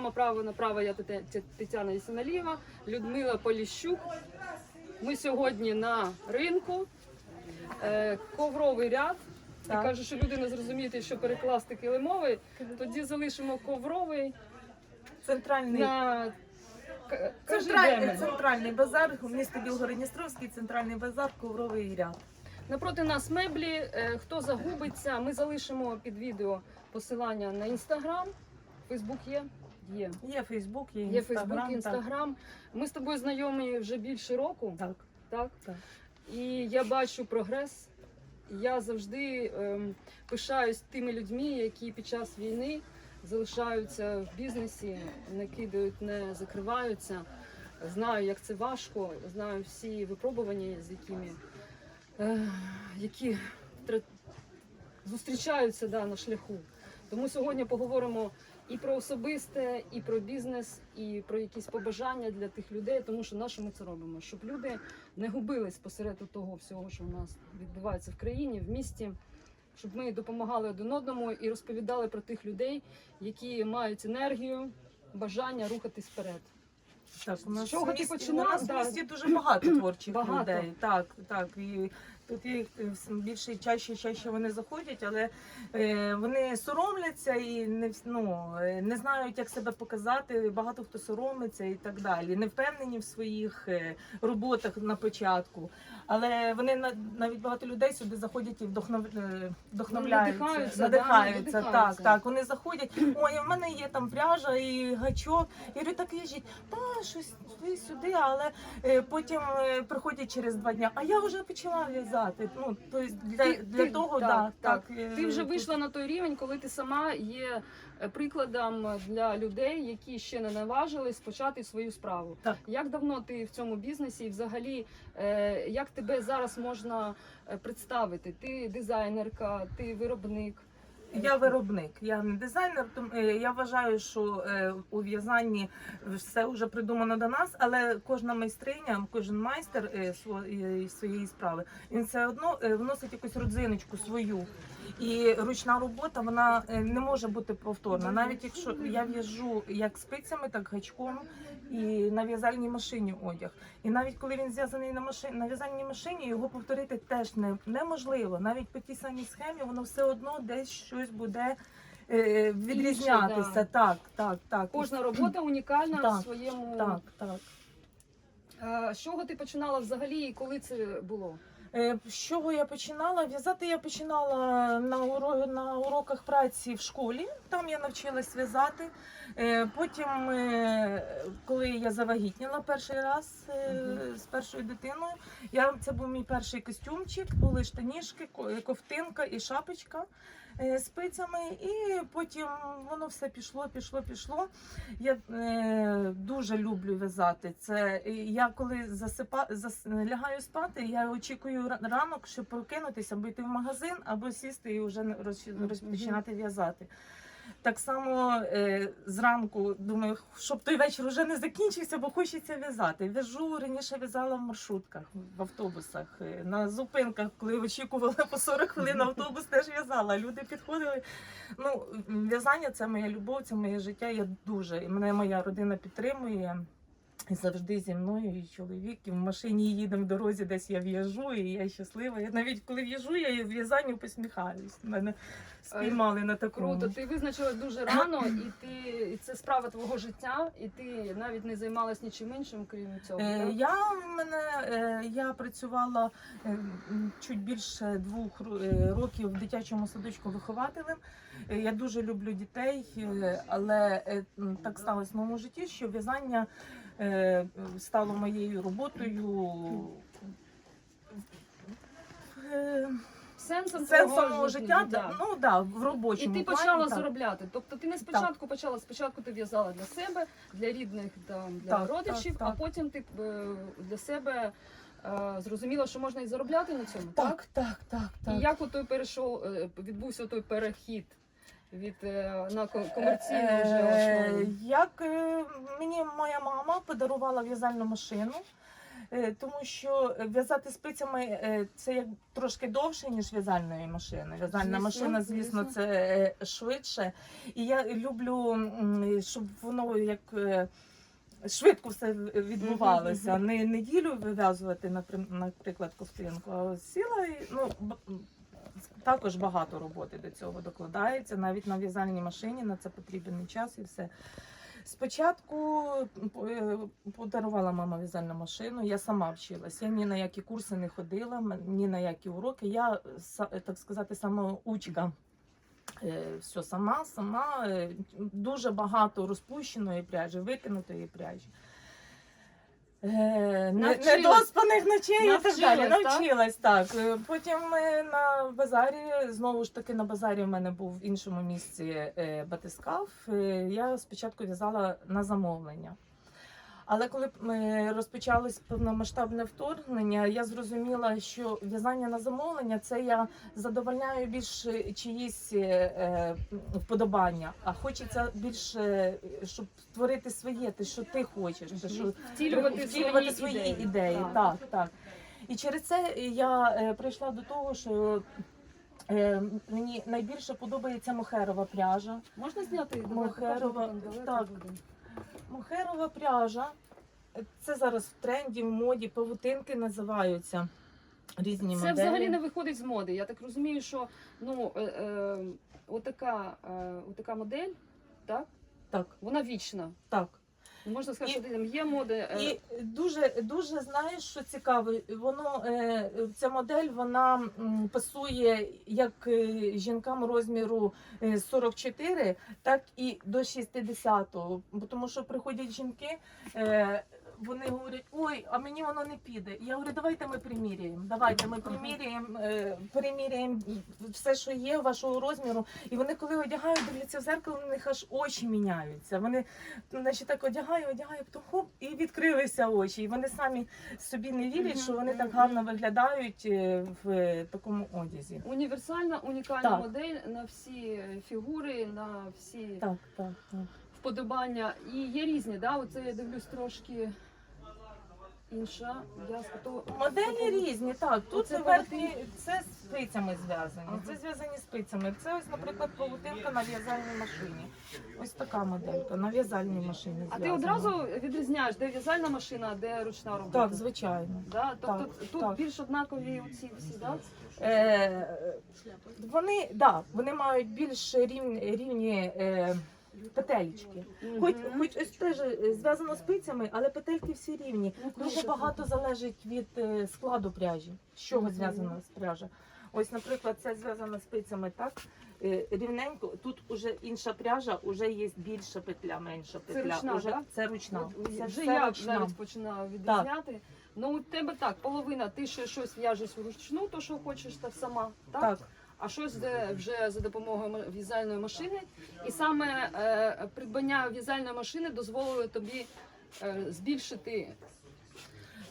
Прямо право направо я Тетяна Ісіналіва, Людмила Поліщук. Ми сьогодні на ринку. Е, Ковровий ряд. Я кажу, що люди не зрозуміють, що перекласти килимовий, тоді залишимо ковровий Центральний, на центральний, центральний базар, місто Білгород-Дністровський, центральний базар, ковровий ряд. Напроти нас меблі. Е, Хто загубиться, ми залишимо під відео посилання на інстаграм. Фейсбук є? Є. Є Фейсбук, є Є Фейсбук, Інстаграм. Інстаграм. Ми з тобою знайомі вже більше року. Так, Так? так. І я бачу прогрес. Я завжди ем, пишаюсь тими людьми, які під час війни залишаються в бізнесі, не кидають, не закриваються. Знаю, як це важко, знаю всі випробування, з якими е, які тр- зустрічаються да, на шляху. Тому сьогодні поговоримо і про особисте, і про бізнес, і про якісь побажання для тих людей, тому що на що ми це робимо? Щоб люди не губились посеред того всього, що у нас відбувається в країні, в місті. Щоб ми допомагали один одному і розповідали про тих людей, які мають енергію, бажання рухатись вперед. Так, у нас, З чого в ти місті, починав? у нас Да. в місті дуже багато творчих Багато. людей. Так, так. І тут їх е, більше чаще, чаще вони заходять, але е, вони соромляться і не ну, е, не знають, як себе показати. Багато хто соромиться і так далі. Не впевнені в своїх роботах на початку. Але вони навіть багато людей сюди заходять і вдохнов... вдохновляються, надихаються, надихаються. надихаються. Так, так. Вони заходять. Ой, у мене є там пряжа і гачок. Я говорю, так їжіть, та щось сюди, але потім приходять через два дня. А я вже почала в'язати. Ну тобто для, Ти- для ти- того, так, да, так. так, е, Ти вже вийшла на той рівень, коли ти сама є е, прикладом для людей, які ще не наважились почати свою справу. Так. Як давно ти в цьому бізнесі, і взагалі е, як тебе зараз можна е, представити? Ти дизайнерка, ти виробник. Я виробник, я не дизайнер. Тому е, я вважаю, що е, у в'язанні все вже придумано до нас, але кожна майстриня, кожен майстер е, сво- своєї справи, він все одно вносить якусь родзиночку свою. І ручна робота вона не може бути повторна. Навіть якщо я в'яжу як спицями, так гачком і на в'язальній машині одяг. І навіть коли він зв'язаний на машині на в'язальній машині, його повторити теж не, неможливо. Навіть по тій самій схемі воно все одно десь щось буде е, відрізнятися. да. Так, так, так. Кожна робота унікальна в своєму. Так, так. Е, З чого ти починала взагалі і коли це було? Е, З чого я починала? В'язати я починала на, уро... на уроках праці в школі. Там я навчилась в'язати. Е, Потім, е, коли я завагітніла перший раз з першою дитиною, я, це був мій перший костюмчик, були штанішки, ковтинка і шапочка спицями. І потім воно все пішло, пішло, пішло. Я е, дуже люблю в'язати. Це е, я коли засипа, зас, лягаю спати, я очікую ра- ранок, щоб прокинутися, або йти в магазин, або сісти і вже роз- розпочинати в'язати. Так само е, зранку думаю, щоб той вечір вже не закінчився, бо хочеться в'язати. В'яжу раніше в'язала в маршрутках, в автобусах, е, на зупинках, коли очікувала по 40 хвилин автобус, теж в'язала. Люди підходили. Ну, в'язання це моя любов, це моє життя. Я дуже і мене моя родина підтримує. І завжди зі мною, і чоловік, і в машині їдемо в дорозі, десь я в'яжу, і я щаслива. Я навіть коли в'яжу, я в'язанню посміхаюсь. Мене спіймали на такому. Круто, ти визначилась дуже рано, і ти і це справа твого життя, і ти навіть не займалась нічим іншим, крім цього. Е, так? Я мене е, я працювала е, чуть більше двох е, років в дитячому садочку вихователем. Е, Я дуже люблю дітей, е, але е, так сталося в моєму житті, що в'язання е, стало моєю роботою. Е, Сенсом, Сенсом мого життя, да. ну да, в І ти плані, почала так. заробляти. Тобто ти не спочатку почала, спочатку ти в'язала для себе, для рідних, там, для Так, родичів, так, а потім ти е, для себе е, зрозуміла, що можна і заробляти на цьому, так? Так, так, так, так. І як той перейшов, е, відбувся той перехід від е, на комерційну Е, вже основу? Як е, мені моя мама подарувала в'язальну машину. Тому що в'язати спицями це як трошки довше, ніж в'язальної машини. В'язальна машина, звісно, це швидше. І я люблю, щоб воно як. Швидко все відбувалося. Не неділю вив'язувати, наприклад, ковтинку, а сіла і ну також багато роботи до цього докладається. Навіть на в'язальній машині на це потрібен час і все. Спочатку е, подарувала мама в'язальну машину, я сама вчилася. Я ні на які курси не ходила, ні на які уроки. Я так сказати самоучка. Е, Все сама, сама Е, дуже багато розпущеної пряжі, викинутої пряжі. Е, Навчилась. Недоспаних ночей і так далі. Навчилась, так? Навчилась так. Е, Потім ми на базарі, знову ж таки, на базарі в мене був в іншому місці е, батискаф. Е, Я спочатку в'язала на замовлення. Але коли е, розпочалось повномасштабне вторгнення, я зрозуміла, що в'язання на замовлення це я задовольняю більш е, чиїсь е, вподобання, а хочеться більше, щоб створити своє, те, що ти хочеш, те, що Втілювати, втілювати свої ідеї. Так, так. І через це я прийшла до того, що мені найбільше подобається мохерова пряжа. Можна зняти? Мохерова, так. Мохерова пряжа. Це зараз в тренді, в моді, павутинки називаються. Різні Це моделі. взагалі не виходить з моди. Я так розумію, що ну е, е, отака, е, отака модель, так, Так, вона вічна. так. Можна сказати, що там є моди. е, І дуже дуже знаєш, що цікаво, воно е, ця модель вона пасує як е, жінкам розміру е, 44, так і до 60-го. Тому що приходять жінки. Е, вони говорять, ой, а мені воно не піде. Я говорю, давайте ми приміряємо. Давайте ми приміряємо, е, переміряємо все, що є вашого розміру. І вони, коли одягають, дивляться в зеркало, у них аж очі міняються. Вони значить, так одягаю, одягаю, потім хоп, і відкрилися очі. І вони самі собі не вірять, що вони так гарно виглядають е, в такому одязі. Універсальна, унікальна Так. модель на всі фігури, на всі Так, так, так. вподобання. І є різні, да? Оце я дивлюсь трошки інша. в'язка. То- Моделі різні, так. Тут Оце верхні це з спицями зв'язані. Ага. Це зв'язані спицями. Це ось, наприклад, павутинка на в'язальній машині. Ось така моделька на в'язальній машині. А ти зв'язана. одразу відрізняєш, де в'язальна машина, а де ручна робота? так, звичайно. Да? Тобто Так, тут так. більш однакові ці всі, да? Е, вони, да, вони мають більш рівні, рівні е, петелечки. Хоч, хоч ось теж е, зв'язано спицями, але петельки всі рівні. Ну, Дуже багато залежить від е, складу пряжі. З чого зв'язана з пряжа. Ось, наприклад, це зв'язано спицями так. е, Рівненько, тут уже інша пряжа, уже є більша петля, менша петля. ручна, уже, да? Це ручна. От Це вже я ручна. навіть починаю відрізняти. Ну у тебе так, половина, ти ще щось в'яжеш вручну, то що хочеш та сама, так? Так. А щось вже за допомогою в'язальної машини. І саме е, придбання в'язальної машини дозволило тобі е, збільшити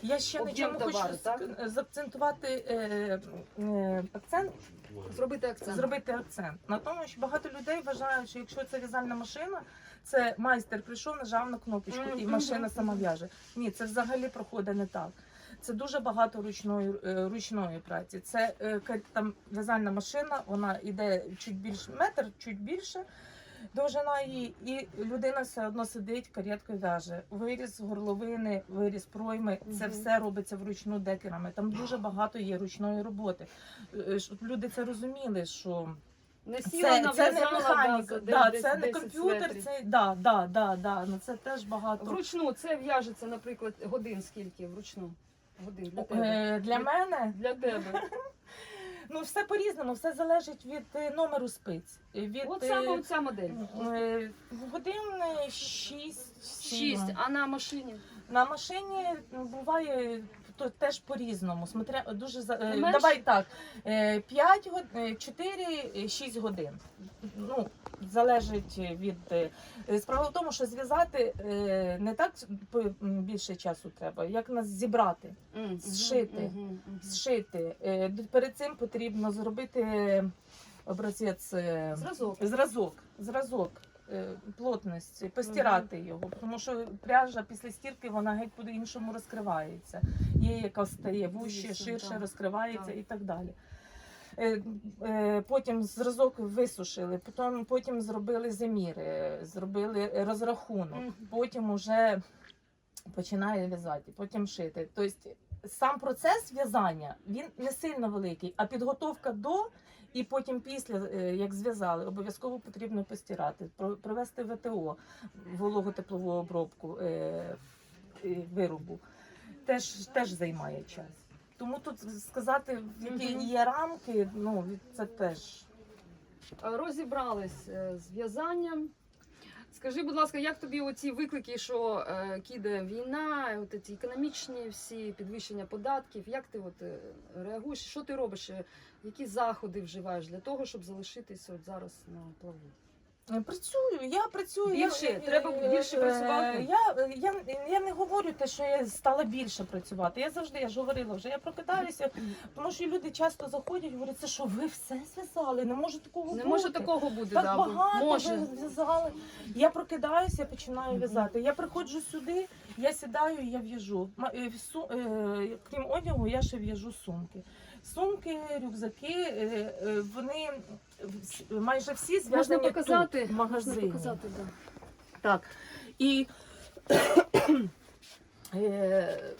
Я ще на чому товару, хочу так? заакцентувати е, е, акцент, зробити акцент. зробити акцент на тому, що багато людей вважають, що якщо це в'язальна машина, це майстер прийшов, нажав на кнопочку і машина сама в'яже. Ні, це взагалі проходить не так. Це дуже багато ручної е, ручної праці. Це е, там в'язальна машина, вона йде чуть більше метр, чуть більше. Довжина її, і людина все одно сидить, кареткою в'яже. Виріз горловини, виріз пройми, це все робиться вручну декерами. Там дуже багато є ручної роботи. Е, Щоб люди це розуміли, що Не сіла, це, це не механіка, да, це не комп'ютер, це да, да, да, да. Ну це теж багато. Вручну це в'яжеться, наприклад, годин скільки вручну? Годин для тебе. Е, Для мене Для тебе. ну все по-різному, все залежить від е, номеру спиць. Від От е, саме ця модель. е, годин 6 Шість, а на машині? На машині буває то теж по-різному. Смотря дуже за Менше? давай так. 5 годин, 4-6 годин. Ну, залежить від е, справа в тому, що зв'язати е, не так по- більше часу треба, як нас зібрати, Зшити. зшити. Е, Перед цим потрібно зробити образець Зразок. зразок. Зразок. плотності, постирати його, тому що пряжа після стірки вона геть по-іншому розкривається. Є яка стає вужче, ширше розкривається і так далі. Е, е, Потім зразок висушили, потім, потім зробили заміри, зробили розрахунок, потім вже починає в'язати, потім шити. Тобто сам процес в'язання він не сильно великий, а підготовка до і потім після, е, як зв'язали, обов'язково потрібно постирати, про- провести ВТО, вологотеплову обробку виробу. Теж, теж займає час. Тому тут сказати, в які Мгм. є рамки, ну це теж. Розібрались е, з в'язанням. Скажи, будь ласка, як тобі оці виклики, що е, кидає війна, от ці економічні всі підвищення податків? Як ти от е, реагуєш? Що ти робиш? Е, Які заходи вживаєш для того, щоб залишитися от зараз на плаву? Е, Працюю, я працюю. Більше? я, Треба більше е, працювати? Я, я, я не говорю те, що я стала більше працювати. Я завжди я ж говорила вже. Я прокидаюся, тому що люди часто заходять, і говорять, це що ви все зв'язали? Не може такого Не бути. може такого бути, Так да, багато може. ви зв'язали. Я прокидаюся, починаю в'язати. Я приходжу сюди, я сідаю, я в'яжу. Е, Крім одягу, я ще в'яжу сумки. Сумки, рюкзаки, е, е, вони майже всі Можна зв'язані показати, тут, в магазині. Можна показати, да. Так. І е,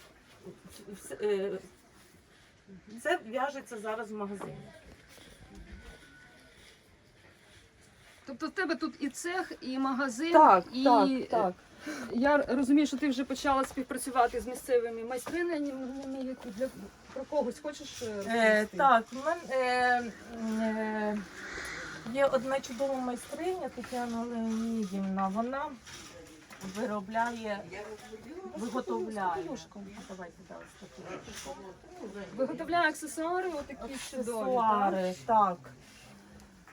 це в'яжеться зараз в магазині. Тобто в тебе тут і цех, і магазин, Так, і так, так. Я розумію, що ти вже почала співпрацювати з місцевими майстринами. Для про когось хочеш е, Е, розповісти? так, в мене е, е, є одна чудова майстриня Тетяна Леонідівна. Вона виробляє, виготовляє. Давайте далі таку. Виготовляє аксесуари, отакі чудові. так? Аксесуари, так.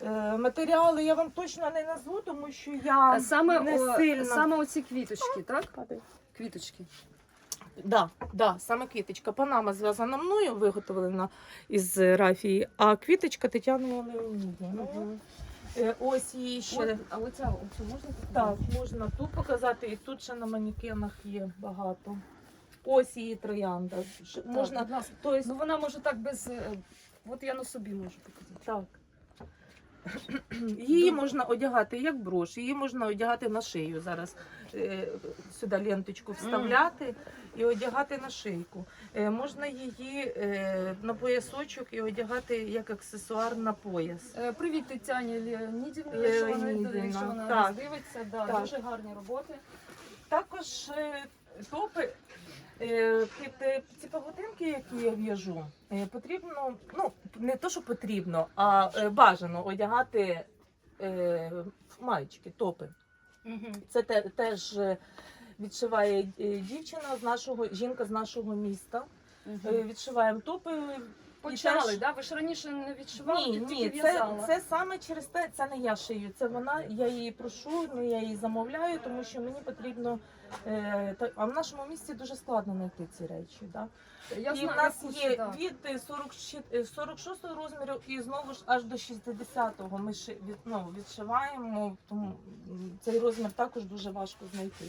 Е, матеріали я вам точно не назву, тому що я саме, не о, сильно. саме оці квіточки, так? Падає. Квіточки. Да, да, саме квіточка. Панама зв'язана мною, виготовлена із рафії, а квіточка Тетяна Леонідівна. Е, Ось її ще. А оця, оцю можна Так, можна тут показати, і тут ще на манекенах є багато. Ось її троянда. Так, Можна, тобто, Ну вона може так без. е, От я на собі можу показати. так. Її можна одягати як брош, її можна одягати на шию. Зараз е, сюди ленточку вставляти і одягати на шийку. Е, можна її е, на поясочок і одягати як аксесуар на пояс. Привіт Тетяні Леонідівні, якщо вона, нас дивиться. Да, Дуже гарні роботи. Також топи під е, ці павутинки, які я в'яжу, е, потрібно, ну не то, що потрібно, а е, бажано одягати маєчки, топи. Це те, теж відшиває дівчина з нашого, жінка з нашого міста. Відшиваємо топи. Почали, теж- да? Ви ж раніше не відчували, Ні, ні, це, це саме через те, це не я шию, це вона, я її прошу, ну я її замовляю, тому що мені потрібно. Е, а в нашому місті дуже складно знайти ці речі. Да? Я і знаю, в нас я є да. від е, 40 е, 46 розміру і знову ж аж до 60-го ми ши, від, ну, відшиваємо, тому цей розмір також дуже важко знайти.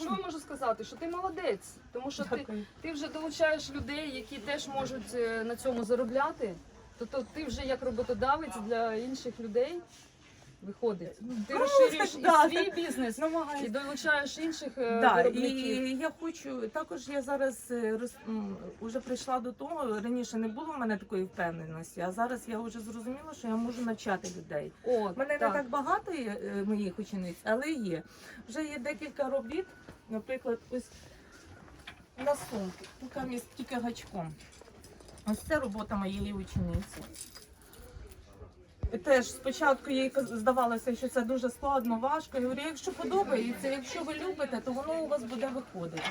Що я можу сказати? Що ти молодець, тому що ти, ти вже долучаєш людей, які теж можуть е, на цьому заробляти. Тобто ти вже як роботодавець для інших людей виходить. Ти Ну, розширюєш і да, свій бізнес, і долучаєш інших е, Да, виробників. і я хочу також. Я зараз е, роз, м, уже прийшла до того. Раніше не було в мене такої впевненості, а зараз я вже зрозуміла, що я можу навчати людей. У мене не так багато є е, моїх учениць, але є. Вже є декілька робіт, наприклад, ось на сумки, така міст тільки гачком. Ось це робота моєї учениці. І Теж спочатку їй здавалося, що це дуже складно, важко. Я говорю, якщо подобається, якщо ви любите, то воно у вас буде виходити.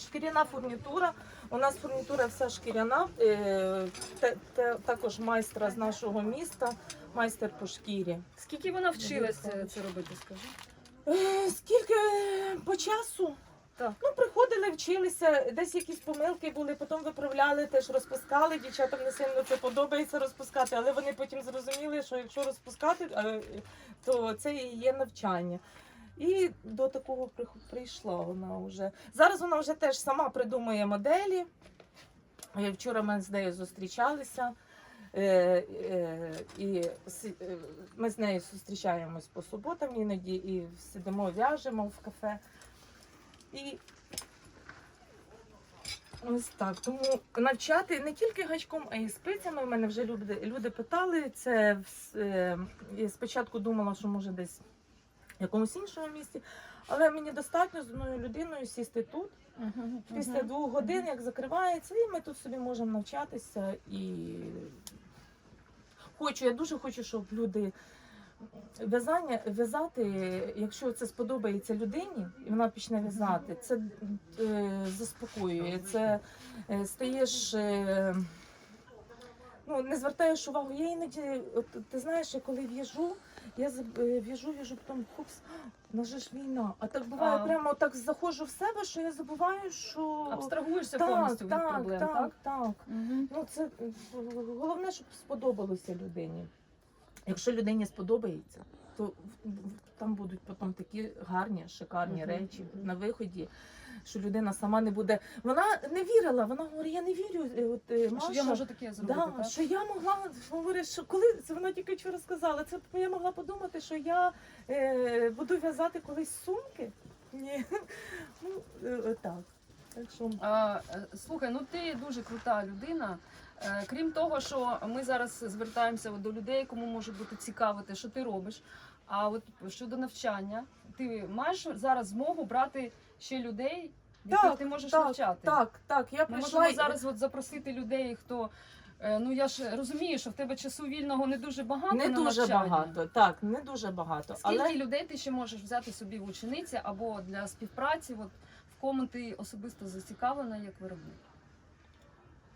Шкіряна фурнітура. У нас фурнітура вся шкіряна. е, те- те- також майстра з нашого міста, майстер по шкірі. Скільки вона вчилася це робити, скажи? Е, Скільки по часу? Так. Ну, приходили, вчилися, десь якісь помилки були, потім виправляли, теж розпускали. Дівчатам не сильно це подобається розпускати, але вони потім зрозуміли, що якщо розпускати, е, то це і є навчання. І до такого прийшла вона вже. Зараз вона вже теж сама придумує моделі. Е, Вчора ми з нею зустрічалися. Е, і ми з нею зустрічаємось по суботам іноді і сидимо, в'яжемо в кафе. І ось так. Тому навчати не тільки гачком, а й спицями. У мене вже люди, люди питали. Це е, я спочатку думала, що може десь в якомусь іншому місці. Але мені достатньо з одною людиною сісти тут. Після двох годин, як закривається, і ми тут собі можемо навчатися. І хочу, я дуже хочу, щоб люди в'язання в'язати, якщо це сподобається людині, і вона почне в'язати, це е, заспокоює. Це е, стаєш. Е, Ну, не звертаєш увагу. Я іноді, от, ти знаєш, я коли в'яжу, я е, в'яжу, в'яжу, потім хопс, же ж війна. А так буває, А. прямо так заходжу в себе, що я забуваю, що Абстрагуєшся так, повністю від так, проблем, так, так? так. Мгм. Ну це головне, щоб сподобалося людині. Якщо людині сподобається, то там будуть потім такі гарні, шикарні речі на виході. Що людина сама не буде. Вона не вірила, вона говорить, я не вірю. е, От, е, Що я можу таке зробити, Да, так? що я могла говорить, що коли це вона тільки вчора сказала, це я могла подумати, що я е, буду в'язати колись сумки. Ні. Ну, е, так. Так що А, е, слухай, ну ти дуже крута людина. Е, Крім того, що ми зараз звертаємося до людей, кому може бути цікаво те, що ти робиш. А от щодо навчання, ти маєш зараз змогу брати ще людей, яких Так, ти можеш так, навчати. так, так, я Ми прийшла можемо зараз от запросити людей, хто. е, Ну я ж розумію, що в тебе часу вільного не дуже багато. не на дуже навчання. багато. Так, не дуже багато. Скільки Але людей ти ще можеш взяти собі в учениці або для співпраці? От кому ти особисто зацікавлена як виробник?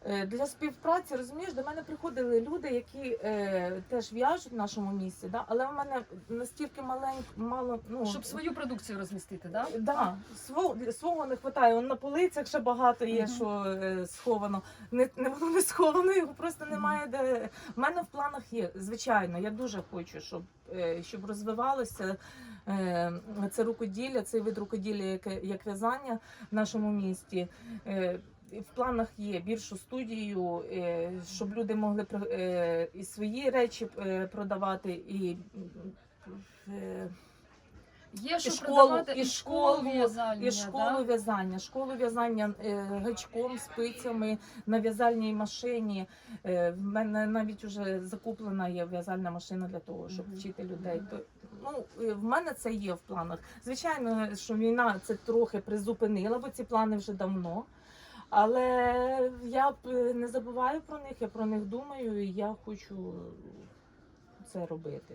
е, для співпраці, розумієш, до мене приходили люди, які е, теж в'яжуть в нашому місці, да? але в мене настільки маленько, мало ну Щоб свою продукцію розмістити, так? Да, свого, свого не вистачає. На полицях ще багато є, що е, сховано. Не, не воно не сховано, його просто немає де. У мене в планах є, звичайно. Я дуже хочу, щоб, е, щоб розвивалося е, це рукоділля, цей вид рукоділля, як, як в'язання в нашому місті. Е, в планах є більшу студію, е, щоб люди могли е, і свої речі е, продавати, і е, Є що школу, і і школу в'язання, і школу да? в'язання, школу в'язання е, гачком, спицями на в'язальній машині. Е, в мене навіть вже закуплена є в'язальна машина для того, щоб Мгм. вчити людей. То, ну, е, в мене це є в планах. Звичайно, що війна це трохи призупинила, бо ці плани вже давно. Але я не забуваю про них, я про них думаю, і я хочу це робити.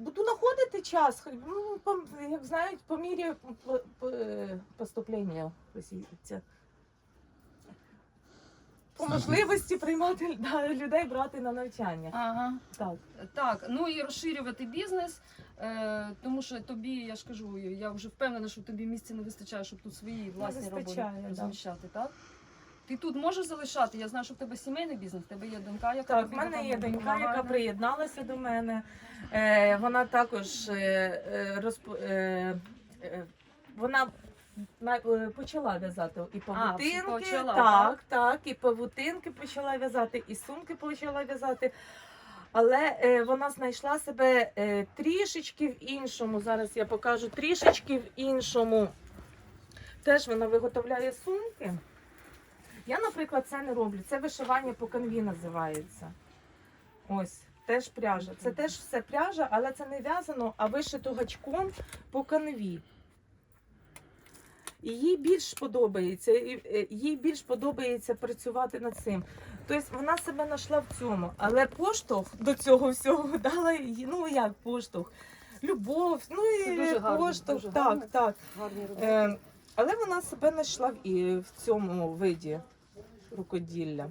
Буду знаходити час, ну, по, як знають, по мірі по, по, поступлення російця. По можливості приймати да, людей брати на навчання. Ага. Так. Так, ну і розширювати бізнес, е, тому що тобі, я ж кажу, я вже впевнена, що тобі місця не вистачає, щоб тут свої власні роботи вистачає, да. розміщати, так? Ти тут можеш залишати? Я знаю, що в тебе сімейний бізнес, в тебе є донька, яка Так, тобі в мене є допомагає. донька, яка приєдналася до мене. Е, вона також е, е, розп... е, е, вона на- е, почала в'язати і павутинки. почала, так, так? так, і павутинки почала в'язати, і сумки почала в'язати. Але е, вона знайшла себе е, трішечки в іншому. Зараз я покажу трішечки в іншому. Теж вона виготовляє сумки. Я, наприклад, це не роблю. Це вишивання по канві називається. Ось, теж пряжа. Це теж все пряжа, але це не в'язано, а вишито гачком по канві. І їй більш подобається, е, їй більш подобається працювати над цим. Тобто вона себе знайшла в цьому, але поштовх до цього всього дала їй, ну як поштовх? Любов, ну і дуже гарно, поштовх, дуже так, гарно. так. Гарні. Е, але вона себе знайшла в, і в цьому виді рукоділля.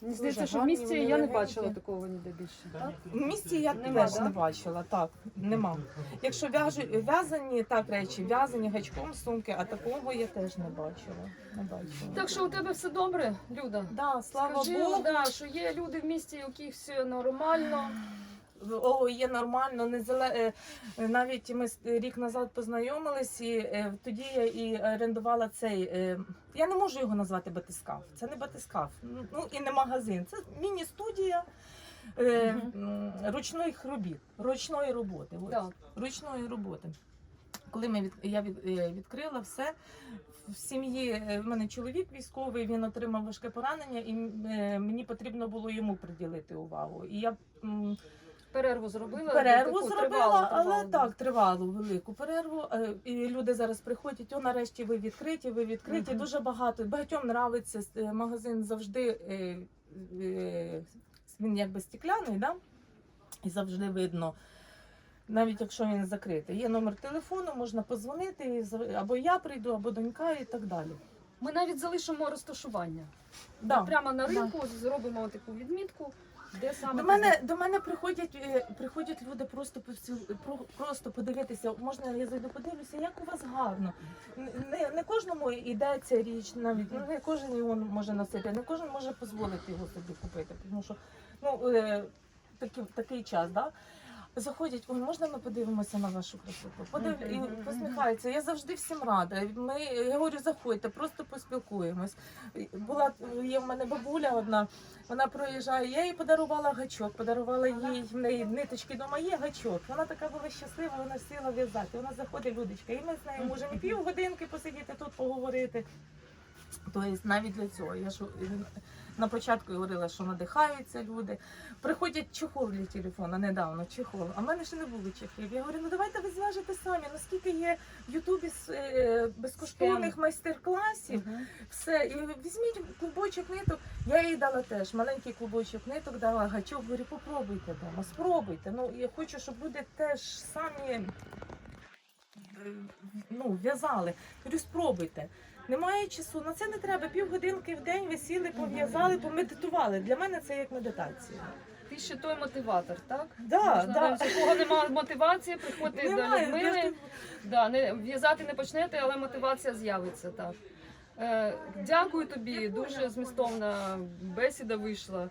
Мені здається, що в місті я не бачила такого ніде більше. Так? В місті я Нема, теж да? не бачила, так, нема. Якщо в'яжу, в'язані так речі, в'язані гачком сумки, а такого я теж не бачила. Не бачила. Так що у тебе все добре, Люда? Да, слава Скажи, Богу. да, що є люди в місті, у яких все нормально. О, є нормально, не зале... е, е, навіть ми рік назад познайомились, і е, тоді я і орендувала цей. Я не можу його назвати батискаф. Це не батискаф, ну і не магазин. Це міні-студія ручних робіт, ручної роботи. Ось, Так. Ручної роботи. Коли ми від... я від... відкрила все. В сім'ї в мене чоловік військовий, він отримав важке поранення, і мені потрібно було йому приділити увагу. І я Перерву зробила. перерву таку зробила, тривалу, але тривалу. так, тривалу велику перерву. Е, І люди зараз приходять, о, нарешті ви відкриті, ви відкриті. Мгм. Дуже багато. Багатьом нравиться е, магазин завжди. е, Він якби стекляний, да? і завжди видно. Навіть якщо він закритий, є номер телефону, можна позвонити, або я прийду, або донька, і так далі. Ми навіть залишимо розташування. Да. Прямо на да. ринку зробимо таку відмітку, де саме До мене до мене приходять е, приходять люди просто повсю- про- просто подивитися. Можна я зайду подивлюся, як у вас гарно. Н- Не, не кожному йде ця річ, навіть ну, не кожен його може носити, не кожен може дозволити його собі купити. Тому що ну е, такий, такий час, да? Заходять, ой, можна ми подивимося на вашу красоту? Подив... І посміхаються. Я завжди всім рада. Ми, я говорю, заходьте, просто поспілкуємось. Була є в мене бабуля одна, вона проїжджає, я їй подарувала гачок, подарувала їй в неї ниточки дома є гачок. Вона така була щаслива, вона сіла в'язати. Вона заходить, Людочка, і ми з нею можемо і півгодинки посидіти тут, поговорити. Тобто навіть для цього. Я ж е, на початку говорила, що надихаються люди. Приходять чехол для телефона недавно, чехол. А в мене ще не було чехлів. Я говорю, ну давайте ви зв'яжете самі. Наскільки є в Ютубі е, безкоштовних майстер-класів, все, і візьміть клубочок ниток. Я їй дала теж маленький клубочок ниток, дала гачок, говорю, попробуйте вдома, спробуйте. Ну я хочу, щоб люди теж самі е, ну, в'язали. Говорю, спробуйте. Немає часу, на це не треба. Півгодинки в день ви сіли, пов'язали, помедитували. Для мене це як медитація. Ти ще той мотиватор, так? Да, Можна да. навіть у кого немає мотивації, приходьте до Немає, я Людмили. ж Да, не, в'язати не почнете, але мотивація з'явиться так. Е, дякую тобі, дуже змістовна бесіда вийшла.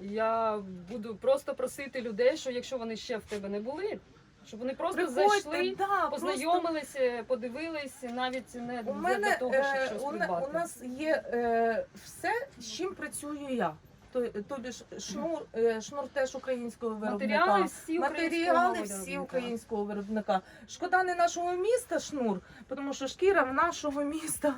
Я буду просто просити людей, що якщо вони ще в тебе не були, щоб вони просто зайшли, да, просто познайомилися, подивилися, навіть не У для мене того, щоб е, щось у, придбати. у нас є е, все, з чим працюю я. То, тобі ж шнур, е, шнур теж українського виробника. Матеріали всі Матеріали українського всі виробника. українського виробника. Шкода не нашого міста шнур, тому що шкіра в нашого міста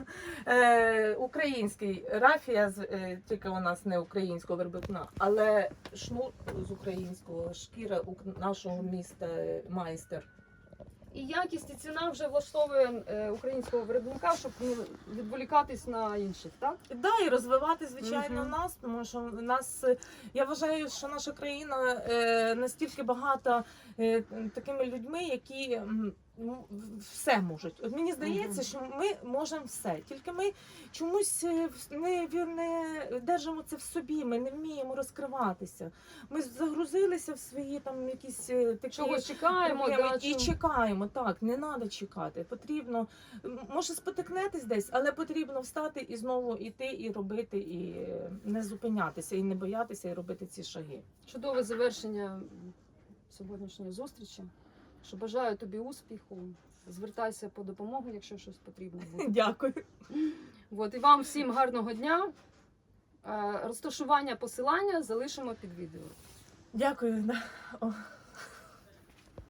е, український. Рафія е, тільки у нас не українського виробника, але шнур з українського шкіра ук- нашого міста е, майстер. І якість і ціна вже влаштовує е, українського виробника, щоб не відволікатись на інших, так? Да, і розвивати, звичайно, Мгм. нас, тому що в нас е, я вважаю, що наша країна е, настільки багата такими людьми, які ну, все можуть. От мені здається, що ми можемо все. Тільки ми чомусь е, не, не держимо це в собі. Ми не вміємо розкриватися. Ми загрузилися в свої там якісь е, такі Чогось чекаємо, проблеми да, і чим- чекаємо. Так, не треба чекати. Потрібно може спотикнетесь десь, але потрібно встати і знову йти і робити, і е, не зупинятися, і не боятися, і робити ці шаги. Чудове завершення сьогоднішньої зустрічі. Що бажаю тобі успіху. Звертайся по допомогу, якщо щось потрібно буде. Дякую. От і вам всім гарного дня. Е, Розташування посилання залишимо під відео. Дякую. О.